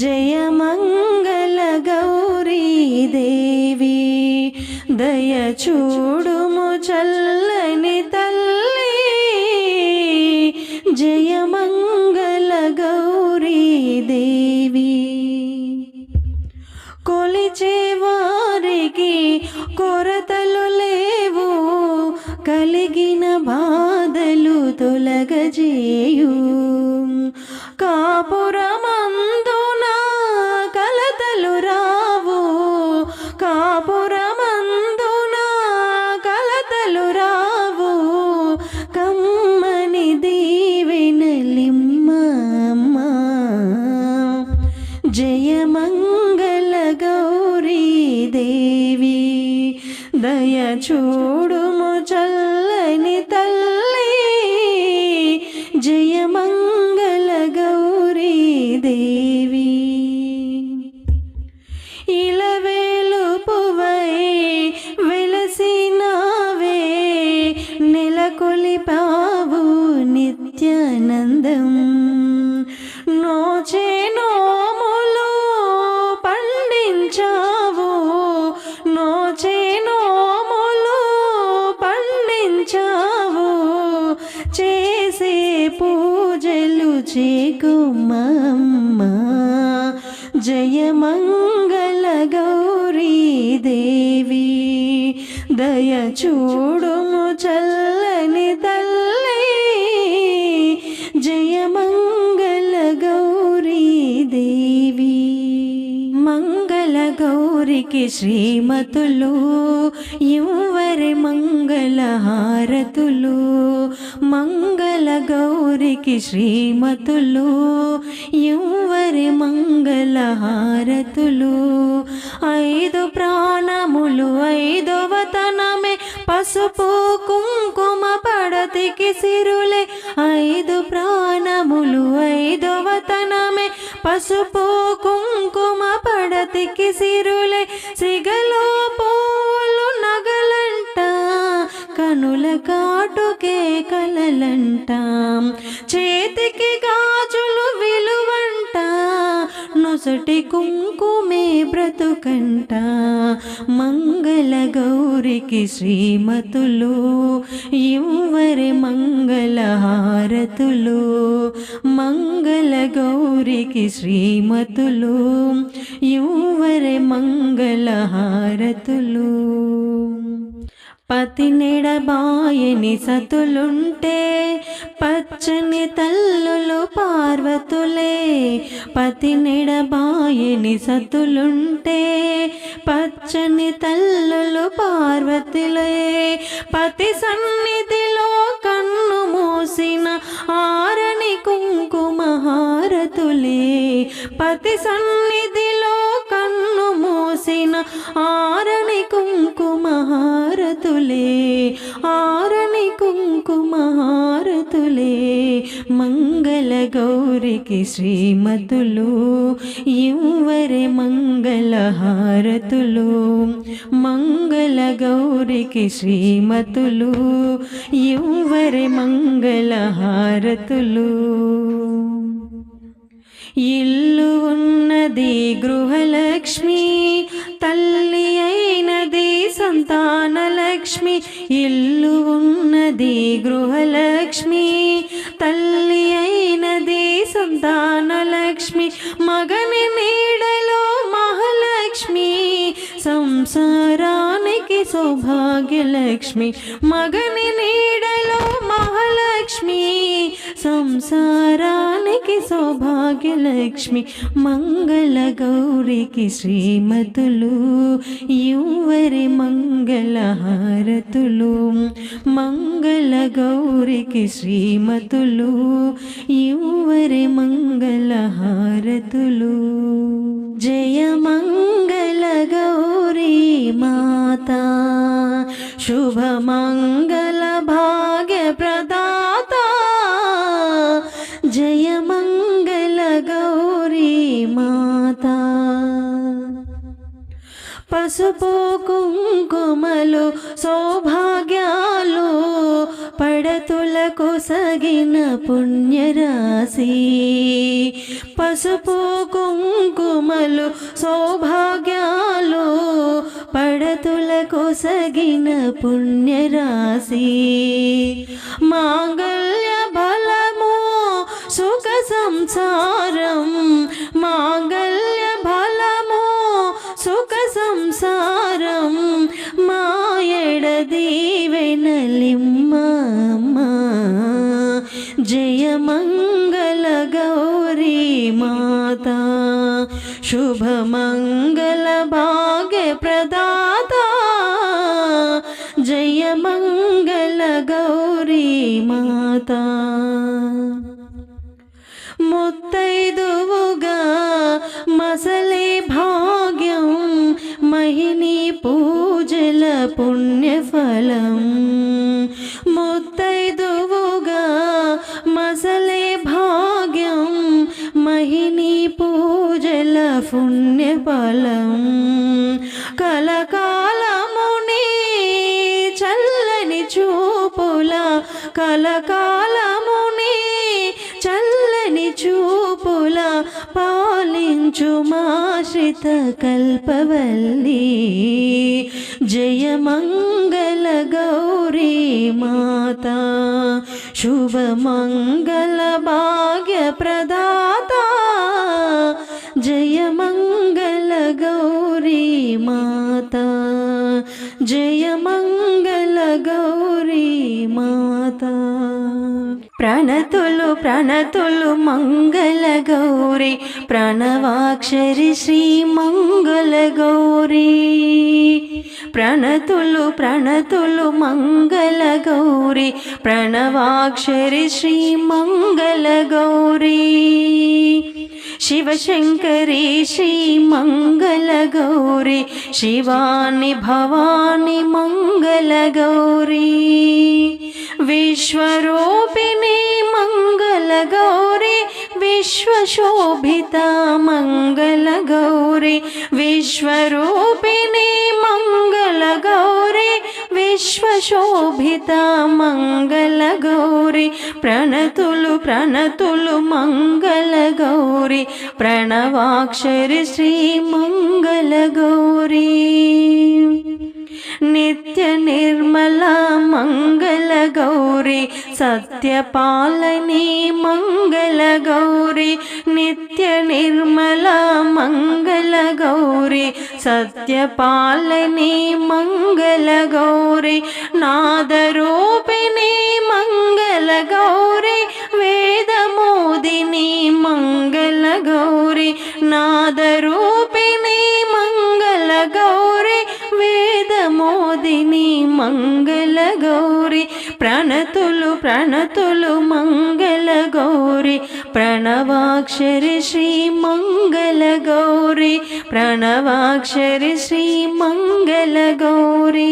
జయ మంగళ గౌరీ దేవి దయ చూడుము చల్లని తల్లి. జయ మంగళ గౌరీ దేవి కొలిచే వారికి కొరతలు లేవు. కలిగిన బాధలు తొలగజేయు. కాపురమందు చూడుము చల్లని తల్లి జయమంగళ గౌరీ దేవి. ఇలవేలుపువై వెలసినావే నెలకొలిపావు నిత్యానందం. చేకుమమ్మ జయ మంగళ గౌరీ దేవి. దయ చూడుము చల్ల గౌరికి శ్రీమతులు ఇవ్వరి మంగళ హారతులు మంగళ గౌరికి శ్రీమతులు ఇవ్వరి మంగళ హారతులు ఐదు ప్రాణములు ఐదు వతనమే పసుపు కుంకుమ పడతికి సిరులే. ఐదు ప్రాణములు ఐదు వతనమే పసుపు కుంకుమ పడతికి సిరులే సిగలో పోలు నగలంట కనుల కాటుకే కలలంట. చేతికి గాజు నొసటి కుంకుమే బ్రతుకంట. మంగళ గౌరికి శ్రీమతులు ఇవ్వరి మంగళ హారతులు. మంగళ గౌరికి శ్రీమతులు ఇవ్వరి మంగళ హారతులు. పతి నెడబాయని సతులుంటే పచ్చని తల్లులు పార్వతులే పతి నెడబాయని సతులుంటే పచ్చని తల్లులు పార్వతులే పతి సన్నిధిలో కన్ను మూసిన ఆరని కుంకుమహారతులే పతి సన్నిధిలో కన్ను మూసిన ఆరని కుంకుమహారతులే మహారతులే హారతులే మంగళ గౌరికి శ్రీమతులు యువరి మంగళ హారతులు మంగళ గౌరికి శ్రీమతులు యువరి మంగళ హారతులు. ఇల్లు ఉన్నది గృహలక్ష్మి తల్లి అయినది సంతానలక్ష్మి ఇల్లు ఉన్నది గృహలక్ష్మి తల్లి అయినది సంతానలక్ష్మి మగని నీడలో మహాలక్ష్మి సంసారానికి సౌభాగ్యలక్ష్మి మగని నీడలో మహాలక్ష్మి సంసారానికి సౌభాగ్యలక్ష్మి మంగళ గౌరికి శ్రీమతులు యువరి మంగళ హారతులు మంగళ గౌరికి శ్రీమతులు యువరి మంగళ హారతులు. జయ మంగళ గౌరీ మాతా శుభ పసుపు కుంకుమలు సౌభాగ్యాలు పడతులకు సగిన పుణ్యరాశి. పసుపు కుంకుమలు సౌభాగ్యాలు పడతులకు సగిన పుణ్యరాశి. మాంగళ్య బలము సుఖ సంసారం శుభ మంగళ భాగ్య ప్రదాత జయ మంగళ గౌరీ మాతా ముత్తైదువుగా మసలే భాగ్యం మహిని పూజల పుణ్యఫలం పుణ్యఫలం. కలకాలముని చల్లని చూపుల కలకాలముని చల్లని చూపుల పాలించు మాశ్రిత కల్పవల్లి జయమంగళ గౌరీ మాత శుభమంగళ భాగ్య ప్రదాతా గౌరీ మాతా జయ మంగళ గౌరీ మాతా ప్రణతులు ప్రణతులు మంగళ గౌరీ ప్రణవాక్షరి శ్రీ మంగళ గౌరీ ప్రణతులు ప్రణతులు మంగళ గౌరీ ప్రణవాక్షరి శ్రీ మంగళ గౌరీ శివశంకరి శ్రీ శోభిత మంగళ గౌరీ ప్రణతులు ప్రణతులు మంగళ గౌరీ ప్రణవాక్షరి శ్రీ మంగళ గౌరీ. నిత్య నిర్మల మంగళ గౌరీ సత్యపాలని మంగళ గౌరీ నిత్య నిర్మల మంగళ గౌరీ సత్యపాలని మంగళ గౌరీ నాదరూపిణి మంగళ గౌరీ వేదమోదిని మంగళ గౌరీ నాదరూపి మంగళ గౌరీ ప్రణతులు ప్రణతులు మంగళ గౌరీ ప్రణవాక్షరి శ్రీ మంగళ గౌరీ ప్రణవాక్షరి శ్రీ మంగళ గౌరీ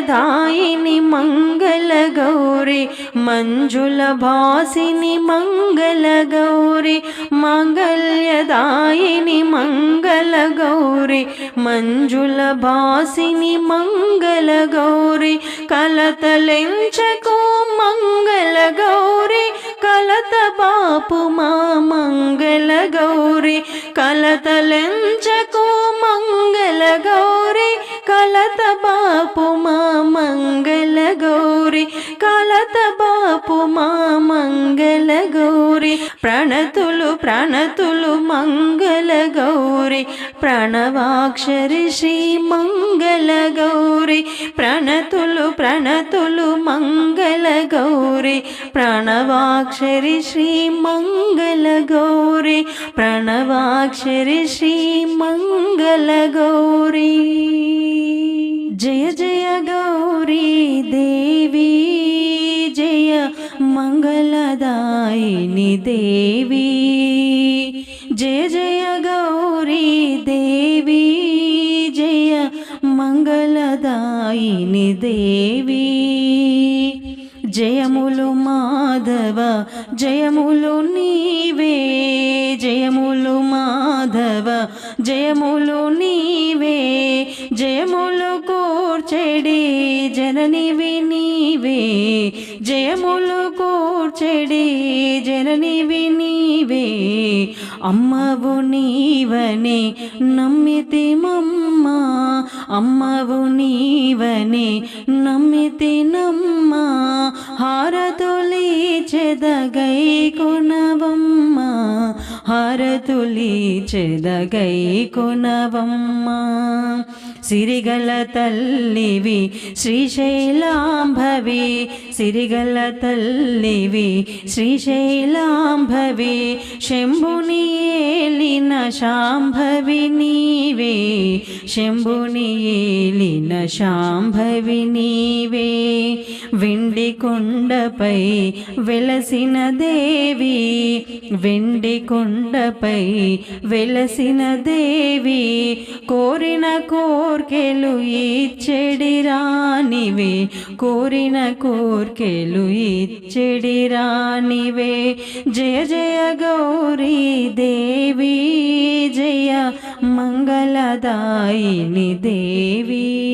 మంగళ్యదాయిని మంగళ గౌరీ మంజుల భాసిని మంగళ గౌరీ మంగళ్యదాయిని మంగళ గౌరీ మంజుల భాసిని మంగళ గౌరీ కలతలెంచకు మంగళ గౌరీ కలత బాపు మా మంగళ గౌరీ కలతలెంచకు మంగళ గౌరీ కలత బాపు మా మంగళ గౌరీ కలత బాపు మా మంగళ గౌరీ ప్రణతులు ప్రణతులు మంగళ గౌరీ. ప్రణవాక్షరి శ్రీ మంగళ గౌరీ. ప్రణతులు ప్రణతులు మంగళ గౌరీ. ప్రణవాక్షరి శ్రీ మంగళ గౌరీ. ప్రణవాక్షరి శ్రీ మంగళ గౌరీ. జయ జయ గౌరీ. జననివి నీవే జయములు కూర్చెడి జననివి నీవే అమ్మవు నీవనే నమ్మితి మమ్మ. అమ్మవు నీవనే నమ్మితి నమ్మ. హారతులి చెదగై కొనవమ్మ. హారతులి చెదగై కొనవమ్మ. సిరిగల తల్లివి శ్రీశైలాంభవి సిరిగల తల్లివి శ్రీశైలాంభవి శంభుని ఏలిన శాంభవి నీవే శంభుని ఏలిన శాంభవి నీవే. వెండి కొండపై వెలసిన దేవి వెండి కొండపై వెలసిన దేవి కోరిన కోరి కోర్కెలు ఇచ్చెడి రానివే. కోరిన కోర్కెలు ఇచ్చెడి రానివే. జయ జయ గౌరీ దేవి జయ మంగళదాయిని దేవి.